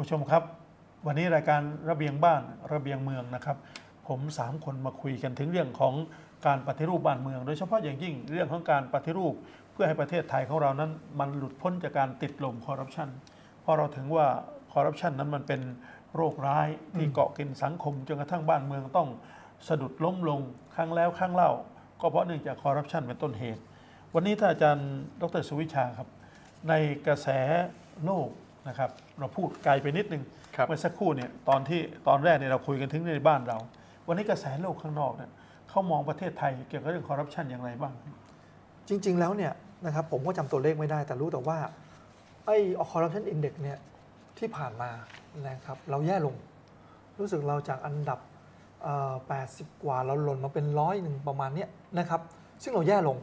ผู้ชมครับ วันนี้รายการระเบียงบ้านระเบียงเมืองนะครับ ผมสามคนมาคุยกันถึงเรื่องของการปฏิรูปบ้านเมือง โดยเฉพาะอย่างยิ่งเรื่องของการปฏิรูป เพื่อให้ประเทศไทยของเรานั้น มันหลุดพ้นจากการติดลมคอร์รัปชันเพราะเราถึงว่าคอร์รัปชันนั้นมันเป็นโรคร้ายที่เกาะกินสังคมจนกระทั่งบ้านเมืองต้องสะดุดล้มลงครั้งแล้วครั้งเล่า ก็เพราะเนื่องจากคอร์รัปชันเป็นต้นเหตุ วันนี้ถ้านอาจารย์ดรสุวิชาครับ ในกระแสโลก นะครับเราพูดไกลไปนิดนึงครับ เมื่อสักครู่เนี่ยตอนที่ตอนแรกเนี่ยเราคุยกันถึงในบ้านเรา วันนี้กระแสโลกข้างนอกเนี่ยเขามองประเทศไทยเกี่ยวกับเรื่องคอร์รัปชันอย่างไรบ้าง จริง ๆ แล้วเนี่ยนะครับผมก็จำตัวเลขไม่ได้ แต่รู้แต่ว่า ไอ้ corruption index เนี่ยที่ผ่านมานะครับเราแย่ลง รู้สึกเราจากอันดับเอ่อ80 กว่าเราหล่นมาเป็นร้อยหนึ่งประมาณเนี้ยนะครับซึ่งเราแย่ลง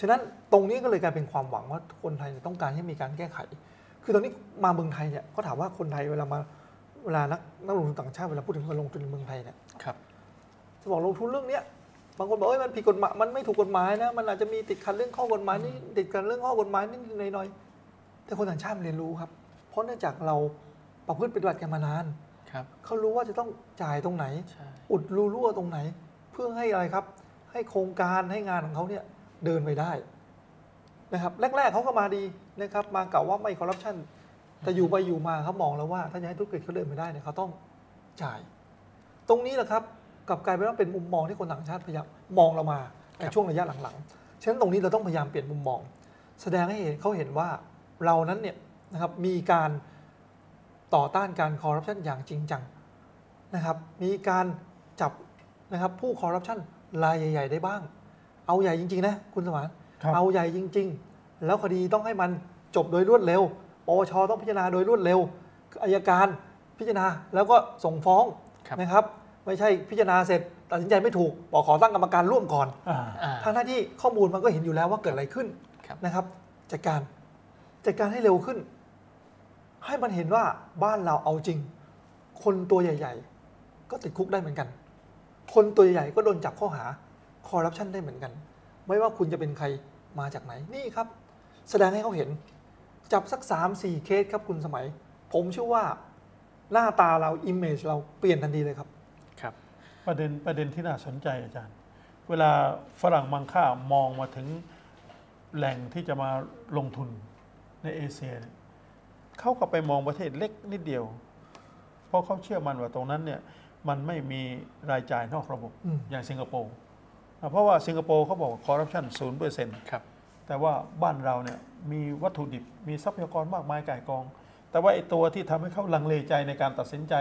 ฉะนั้นตรงนี้ก็เลยกลายเป็นความหวังว่าคนไทยต้องการให้มีการแก้ไข คือตอนนี้มาเมืองไทยเนี่ยก็ถามว่าคนไทยเวลามาเวลานักนักลงทุนต่างชาติเวลาพูดถึงการลงทุนในเมืองไทยเนี่ยครับจะบอกลงทุนเรื่องเนี้ยบางคนบอกเอ้ยมันผิดกฎหมายมันไม่ถูกกฎหมายนะมันอาจจะมีติดขัดเรื่องข้อกฎหมายนี่ติดขัดเรื่องข้อกฎหมายนิดหน่อยๆแต่คนต่างชาติมันเรียนรู้ครับ เพราะเนื่องจากเราประพฤติปฏิบัติกันมานานครับเขารู้ว่าจะต้องจ่ายตรงไหนใช่อุดรูรั่วตรงไหน เพื่อให้อะไรครับ ให้โครงการให้งานของเขาเนี่ยเดินไปได้ นะครับแรก ๆเขาก็มาดีนะครับมาเก่าว่าไม่คอร์รัปชันแต่อยู่ไปอยู่มาเขามองแล้วว่า ถ้าจะให้ธุรกิจเขาเดินไปได้เนี่ยเขาต้องจ่าย ตรงนี้แหละครับกลับกลายเป็นว่าเป็นมุมมองที่คนต่างชาติพยายามมองเรามาในช่วงระยะหลังๆฉะนั้นตรงนี้เราต้องพยายามเปลี่ยนมุมมอง แสดงให้เห็นเขาเห็นว่าเรานั้นเนี่ยนะครับมีการต่อต้านการคอร์รัปชันอย่างจริงจังนะครับมีการจับนะครับผู้คอร์รัปชันรายใหญ่ ๆ ได้บ้าง เอาใหญ่จริง ๆ นะ คุณสมานครับ เอาใหญ่จริง ๆ แล้วคดีต้องให้มันจบโดยรวดเร็วปปชต้องพิจารณาโดยรวดเร็วอายการพิจารณาแล้วก็ส่งฟ้องครับนะครับ ไม่ใช่พิจารณาเสร็จตัดสินใจไม่ถูกบอกขอตั้งกรรมการร่วมก่อนอ่าอ่าทางหน้าที่ข้อมูลมันก็เห็นอยู่แล้วว่าเกิดอะไรขึ้นครับนะครับจัดการจัดการให้เร็วขึ้น ให้มันเห็นว่าบ้านเราเอาจริง คนตัวใหญ่ ๆ ก็ติดคุกได้เหมือนกัน คนตัวใหญ่ๆก็โดนจับข้อหาคอร์รัปชันได้เหมือนกัน ไม่ว่าคุณจะเป็นใคร มาจากไหนนี่ครับ แสดงให้เขาเห็น จับสัก3ามสี่เคสครับคุณสมัย ผมเชื่อว่าหน้าตาเราอิมเมจเราเปลี่ยนทันทีเลยครับครับ ประเด็นประเด็นที่น่าสนใจอาจารย์ เวลาฝรั่งมังค่ามองมาถึงแหล่งที่จะมาลงทุนในเอเชียเนี่ยเขาก็ไปมองประเทศเล็กนิดเดียว เพราะเขาเชื่อมันว่าตรงนั้นเนี่ยมันไม่มีรายจ่ายนอกระบบอืมอย่างสิงคโปร์อะ เพราะว่าสิงคโปร์เขาบอกคอร์รัปชันศูนย์เปอร์เซ็นต์ครับแต่ว่าบ้านเราเนี่ยมีวัตถุดิบมีทรัพยากรมากมายก่ายกอง แต่ว่าไอ้ตัวที่ทำให้เขาลังเลใจในการตัดสินใจ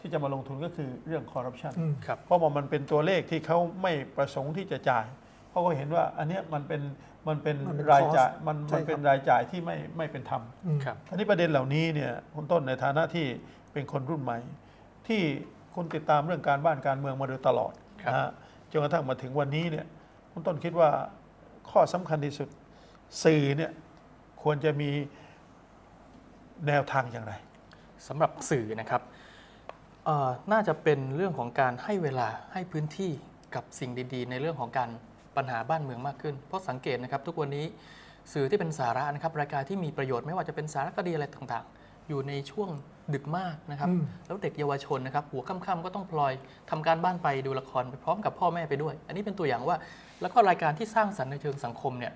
ที่จะมาลงทุนก็คือเรื่องคอร์รัปชันอืมครับเพราะว่ามันเป็นตัวเลขที่เขาไม่ประสงค์ที่จะจ่ายเพราะเขาเห็นว่าอันเนี้ยมันเป็นมันเป็นมันเป็นรายจ่าย cost มันใช่มันเป็นครับรายจ่ายที่ไม่ไม่เป็นธรรมอืมครับอันนี้ประเด็นเหล่านี้เนี่ยคุณต้นในฐานะที่เป็นคนรุ่นใหม่ ที่คุณติดตามเรื่องการบ้านการเมืองมาโดยตลอดครับนะฮะ จนกระทั่งมาถึงวันนี้เนี่ยคุณต้นคิดว่าข้อสำคัญที่สุดสื่อเนี่ยควรจะมีแนวทางอย่างไรสำหรับสื่อนะครับน่าจะเป็นเรื่องของการให้เวลาให้พื้นที่กับสิ่งดี ๆ ในเรื่องของการปัญหาบ้านเมืองมากขึ้น เพราะสังเกตนะครับ ทุกวันนี้สื่อที่เป็นสาระนะครับรายการที่มีประโยชน์ไม่ว่าจะเป็นสารคดีอะไรต่างๆ อยู่ในช่วงดึกมากนะครับอืมแล้วเด็กเยาวชนนะครับ หัวค่ำๆก็ต้องพลอยทำการบ้านไปดูละครไปพร้อมกับพ่อแม่ไปด้วย อันนี้เป็นตัวอย่างว่า แล้วก็รายการที่สร้างสรรค์ในเชิงสังคมเนี่ย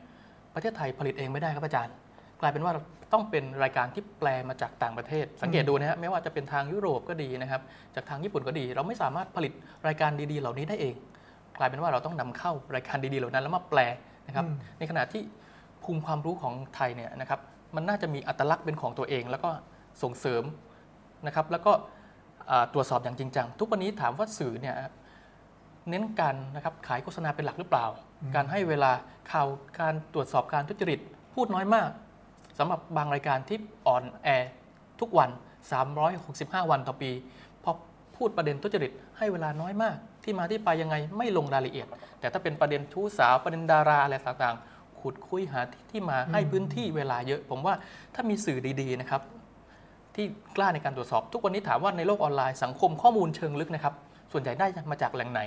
ประเทศไทยผลิตเองไม่ได้ครับอาจารย์ กลายเป็นว่าต้องเป็นรายการที่แปลมาจากต่างประเทศ สังเกตดูนะฮะไม่ว่าจะเป็นทางยุโรปก็ดีนะครับ จากทางญี่ปุ่นก็ดี เราไม่สามารถผลิตรายการดีๆ เหล่านี้ได้เอง กลายเป็นว่าเราต้องนำเข้ารายการดีๆเหล่านั้นแล้วมาแปลนะครับอืมในขณะที่ภูมิความรู้ของไทยเนี่ยนะครับมันน่าจะมีอัตลักษณ์เป็นของตัวเองแล้วก็ ส่งเสริมนะครับแล้วก็อ่าตรวจสอบอย่างจริงจังทุกวันนี้ถามว่าสื่อเนี่ยเน้นการนะครับขายโฆษณาเป็นหลักหรือเปล่า การให้เวลาข่าวการตรวจสอบการทุจริตพูดน้อยมากสำหรับบางรายการที่ออนแอร์ทุกวัน 365 วันต่อปีพอพูดประเด็นทุจริตให้เวลาน้อยมาก ที่มาที่ไปยังไงไม่ลงรายละเอียด แต่ถ้าเป็นประเด็นชู้สาวประเด็นดาราอะไรต่างๆขุดคุยหาที่ที่มาให้พื้นที่เวลาเยอะ ผมว่าถ้ามีสื่อดีๆนะครับ ที่กล้าในการตรวจสอบ ทุกวันนี้ถามว่าในโลกออนไลน์สังคมข้อมูลเชิงลึกนะครับ ส่วนใหญ่ได้มาจากแหล่งไหน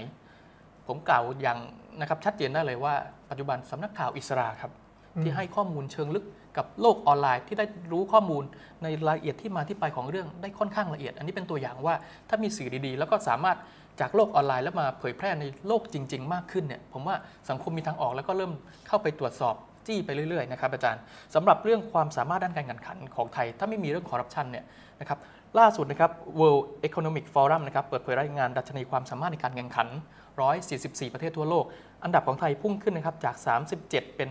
ผมกล่าวอย่างนะครับชัดเจนได้เลยว่าปัจจุบันสำนักข่าวอิสราครับอืมที่ให้ข้อมูลเชิงลึกกับโลกออนไลน์ที่ได้รู้ข้อมูลในรายละเอียดที่มาที่ไปของเรื่องได้ค่อนข้างละเอียด อันนี้เป็นตัวอย่างว่าถ้ามีสื่อดีๆ แล้วก็สามารถจากโลกออนไลน์แล้วมาเผยแพร่ในโลกจริง ๆ มากขึ้นเนี่ยผมว่าสังคมมีทางออกแล้วก็เริ่มเข้าไปตรวจสอบ จี้ไปเรื่อยๆนะครับอาจารย์สำหรับเรื่องความสามารถด้านการแข่งขันของไทย ถ้าไม่มีเรื่องคอร์รัปชันเนี่ยนะครับล่าสุดนะครับ World Economic Forum นะครับเปิดเผยรายงานดัชนีความสามารถในการแข่งขัน 144 ประเทศทั่วโลก อันดับของไทยพุ่งขึ้นนะครับจาก 37 เป็น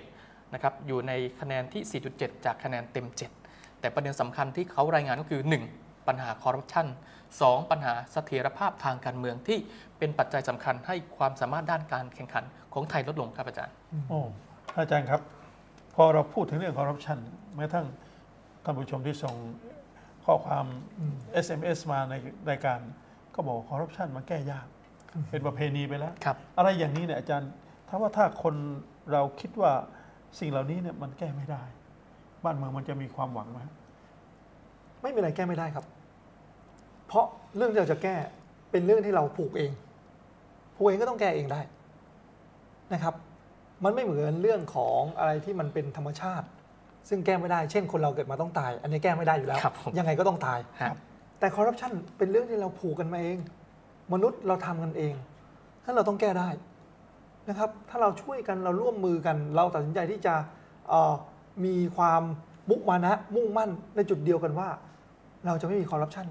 31 นะครับอยู่ในคะแนนที่ 4.7 จากคะแนนเต็ม 7 แต่ประเด็นสำคัญที่เขารายงานก็คือ 1. ปัญหาคอร์รัปชัน 2. ปัญหาเสถียรภาพทางการเมืองที่เป็นปัจจัยสำคัญให้ความสามารถด้านการแข่งขันของไทยลดลงครับอาจารย์โอ้อาจารย์ครับ พอเราพูดถึงเรื่องคอร์รัปชันแม้ทั้งท่านผู้ชมที่ส่งข้อความ SMS มาในรายการ ก็บอกคอร์รัปชันมันแก้ยาก เป็นประเพณีไปแล้ว ครับ อะไรอย่างนี้เนี่ยอาจารย์ ถ้าว่าถ้าคนเราคิดว่าสิ่งเหล่านี้เนี่ยมันแก้ไม่ได้ บ้านเมืองมันจะมีความหวังไหมไม่มีอะไรแก้ไม่ได้ครับ เพราะเรื่องที่เราจะแก้เป็นเรื่องที่เราผูกเองผูกเองก็ต้องแก้เองได้นะครับ มันไม่เหมือนเรื่องของอะไรที่มันเป็นธรรมชาติ ซึ่งแก้ไม่ได้ เช่นคนเราเกิดมาต้องตาย อันนี้แก้ไม่ได้อยู่แล้ว ครับผมยังไงก็ต้องตาย ครับ แต่คอร์รัปชันเป็นเรื่องที่เราผูกกันมาเอง มนุษย์เราทำกันเองถ้าเราต้องแก้ได้นะครับ ถ้าเราช่วยกันเราร่วมมือกัน เราตัดสินใจที่จะเอ่อมีความมุมานะมุ่งมั่นในจุดเดียวกันว่า เราจะไม่มีคอร์รัปชัน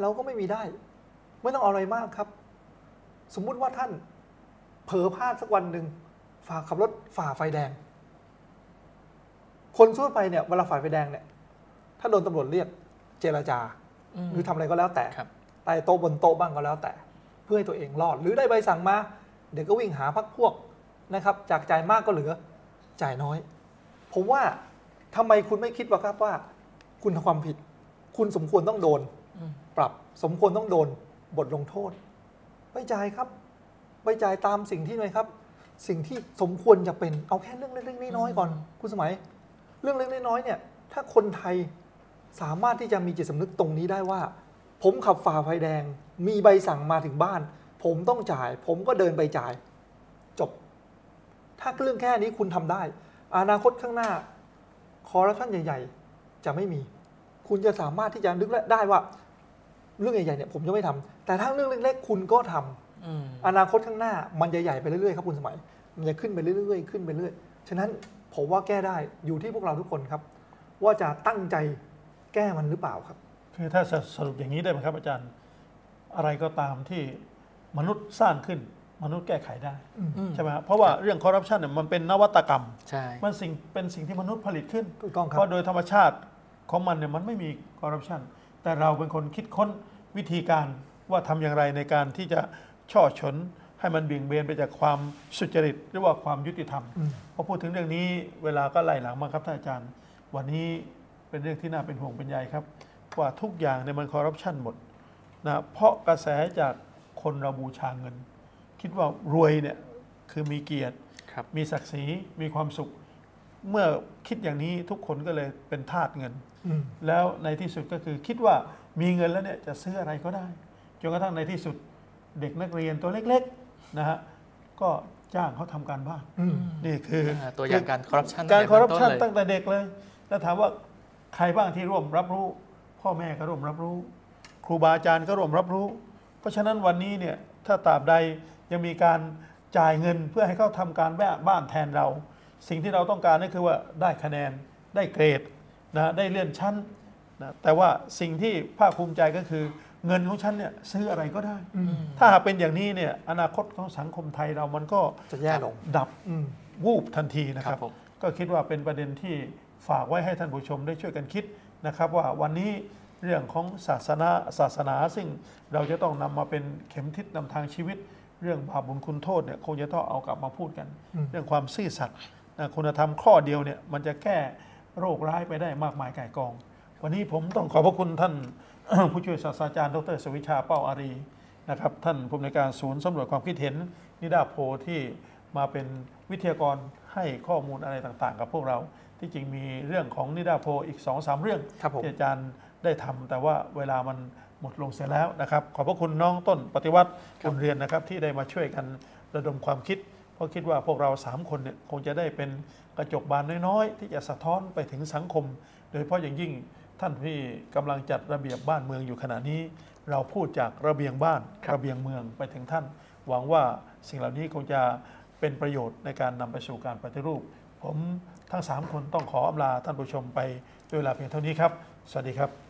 เราก็ไม่มีได้ ไม่ต้องเอาอะไรมากครับ สมมุติว่าท่านเผลอพลาดสักวันหนึ่ง ฝ่าขับรถฝ่าไฟแดง คนทั่วไปเนี่ยเวลาฝ่าไฟแดงเนี่ย ถ้าโดนตำรวจเรียกเจรจาอืมหรือทำอะไรก็แล้วแต่ครับใต้โต๊ะบนโต๊ะบ้างก็แล้วแต่ เพื่อให้ตัวเองรอด หรือได้ใบสั่งมา เดี๋ยวก็วิ่งหาพักพวกนะครับ จากจ่ายมากก็เหลือ จ่ายน้อย ผมว่าทำไมคุณไม่คิดว่าครับว่า คุณทำความผิด คุณสมควรต้องโดนอืมปรับสมควรต้องโดนบทลงโทษไปจ่ายครับไปจ่ายตามสิ่งที่ไหนครับ สิ่งที่สมควรจะเป็นเอาแค่เรื่องเล็กๆน้อยๆก่อน คุณสมัย เรื่องเล็กๆน้อยๆเนี่ย ถ้าคนไทยสามารถที่จะมีจิตสำนึกตรงนี้ได้ว่า ผมขับฝ่าไฟแดง มีใบสั่งมาถึงบ้าน ผมต้องจ่าย ผมก็เดินไปจ่าย จบ ถ้าเรื่องแค่นี้คุณทำได้ อนาคตข้างหน้าคอร์รัปชันใหญ่ ๆ จะไม่มี คุณจะสามารถที่จะนึกได้ว่า เรื่องใหญ่ๆเนี่ยผมจะไม่ทำแต่ถ้าเรื่องเล็ก ๆ คุณก็ทำ อืมอนาคตข้างหน้ามันจะใหญ่ไปเรื่อยๆครับคุณสมัย มันจะขึ้นไปเรื่อยๆ ขึ้นไปเรื่อยฉะนั้นผมว่าแก้ได้อยู่ที่พวกเราทุกคนครับ ว่าจะตั้งใจแก้มันหรือเปล่าครับ คือถ้าสสรุปอย่างนี้ได้ไหมครับ อาจารย์อะไรก็ตามที่มนุษย์สร้างขึ้นมนุษย์แก้ไขได้อืมใช่ไหมครับเพราะว่าเรื่องคอร์รัปชันเนี่ยมันเป็นนวัตกรรมใช่มันสิ่งเป็นสิ่งที่มนุษย์ผลิตขึ้นถูกต้องครัเพบราะโดยธรรมชาติของมันเนี่ยมันไม่มีคอร์รัปชันแต่เราเป็นคนคิดค้นวิธีการว่าทำอย่างไรในการที่จะ ช่อฉนให้มันเบี่ยงเบนไปจากความสุจริตหรือว่าความยุติธรรมอืมพอพูดถึงเรื่องนี้เวลาก็ไล่หลังมาครับท่านอาจารย์ วันนี้เป็นเรื่องที่น่าเป็นห่วงเป็นใยครับ ว่าทุกอย่างเนี่ยมันคอร์รัปชันหมดนะเพราะกระแสจากคนเราบูชาเงิน คิดว่ารวยเนี่ยคือมีเกียรติครับมีศักดิ์ศรีมีความสุข เมื่อคิดอย่างนี้ทุกคนก็เลยเป็นทาสเงินอืมแล้วในที่สุดก็คือคิดว่ามีเงินแล้วเนี่ยจะซื้ออะไรก็ได้จนกระทั่งในที่สุด เด็กนักเรียนตัวเล็กๆนะฮะก็จ้างเขาทำการบ้านอืมนี่คืออ่าตัวอย่างการคอร์รัปชันการคอร์รัปชันตั้ตั้งงแต่เด็กเลย แล้วถามว่าใครบ้างที่ร่วมรับรู้ พ่อแม่ก็ร่วมรับรู้ ครูบาอาจารย์ก็ร่วมรับรู้ เพราะฉะนั้นวันนี้เนี่ยถ้าตราบใดยังมีการจ่ายเงินเพื่อให้เขาทำการบ้านแทนเรา สิ่งที่เราต้องการนั่นคือว่าได้คะแนนได้เกรดนะได้เลื่อนชั้นนะแต่ว่าสิ่งที่ภาคภูมิใจก็คือ เงินของฉันเนี่ยซื้ออะไรก็ได้อืมถ้าหากเป็นอย่างนี้เนี่ยอนาคตของสังคมไทยเรามันก็จะแย่ลงดับอืมวูบทันทีนะคครัรับบผมก็คิดว่าเป็นประเด็นที่ฝากไว้ให้ท่านผู้ชมได้ช่วยกันคิดนะครับ ว่าวันนี้เรื่องของศาสนาศาสนาซึ่งเราจะต้องนำมาเป็นเข็มทิศนำทางชีวิต เรื่องบาปบุญคุณโทษเนี่ยคงจะต้องเอากลับมาพูดกันอืมเรื่องความซื่อสัตย์นะคุณธรรมข้อเดียวเนี่ยมันจะแก้โรคร้ายไปได้มากมายก่ายกอง วันนี้ผมต้องขอบพระคุณท่าน ผู้ช่วยศาสตราจารย์ดรสวิชาเป้าอารีนะครับท่านผู้อำนวยการศูนย์สำรวจความคิดเห็น นิดาโพลที่มาเป็นวิทยากรให้ข้อมูลอะไรต่างๆ กับพวกเรา ที่จริงมีเรื่องของนิดาโพลอีก2อสเรื่องครับผมที่อาจารย์ได้ทำแต่ว่าเวลามันหมดลงเสียแล้วนะครับ ขอบพระคุณน้องต้นปฏิวัติครับบุญเรียนนะครับที่ได้มาช่วยกันระดมความคิดผราะคิดว่าพวกเราสามคนเนี่ยคงจะได้เป็นกระจกบานน้อยๆ ที่จะสะท้อนไปถึงสังคม โดยเฉพาะอย่างยิ่ง ท่านที่กำลังจัดระเบียบบ้านเมืองอยู่ขณะนี้ เราพูดจากระเบียงบ้านครับระเบียงเมืองไปถึงท่าน หวังว่าสิ่งเหล่านี้คงจะเป็นประโยชน์ในการนำไปสู่การปฏิรูป ผมทั้ง 3 คนต้องขออำลาท่านผู้ชมไปด้วยเวลาเพียงเท่านี้ครับ สวัสดีครับ